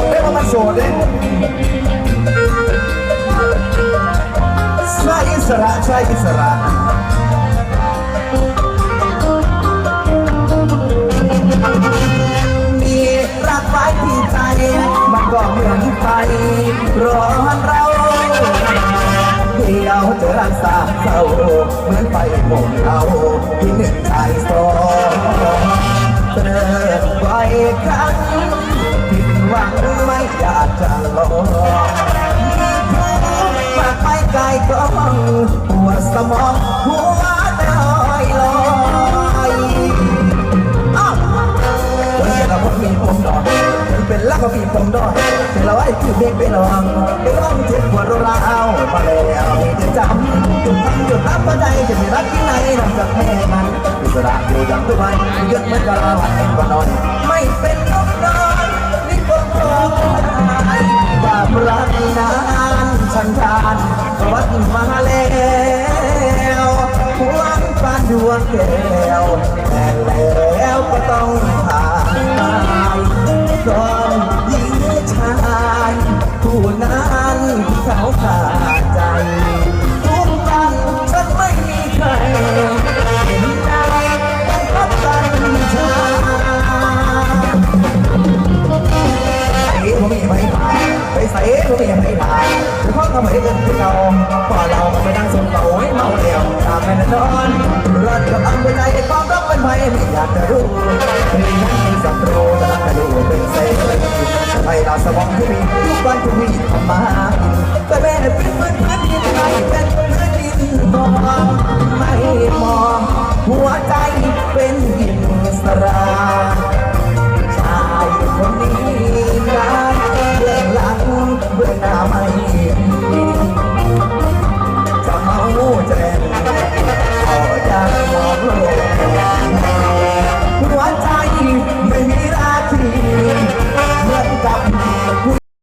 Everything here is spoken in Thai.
ดได้ว่ามันโสดเด้ชายอิสระชายอิสระมีรักไว้ที่ใจ มันก็เหมือนไฟร้อนเราเดียวจะรักษาเศร้าเหมือนไฟหมดเอาที่หนึ่งใจสอง กไปไกลก็ปวดสมองหัวใจลอยลอยอ้าววันนี้เราก็มีผมดอกเป็นลักก็มีผมดอกแต่เราไอ้คือเด็กไปลองไปลองเจ็บปวดเราเอามาแล้วมีแต่จำจุดทำจุดรับหัวใจจะไม่รักที่ไหนนอกจากแม่มันอิสระอยู่อย่างทุกวันเยอะเหมือนกับเราก็นอน ไม่เป็นนกนอนนี่ก็คงได้ความรักนานชันทาน วัดมาแล้วหวงปานดวงแก้วแต่แล้วก็ต้องผ่าน เพราะทำให้เกินที่เราพอเราไปนั่งสมเราโอ้ยเมาเดียวตามแม่นอนรัดกับอันใจความรักเป็นไผ่ไม่อยากจะรู้มีนั้นมีศัตรูจะรักกันดูเป็นเซลล์ให้เราสมองที่มีทุกวันทุกวีทำมาแต่แม่เป็นเหมือนพื้นที่ไม่เป็น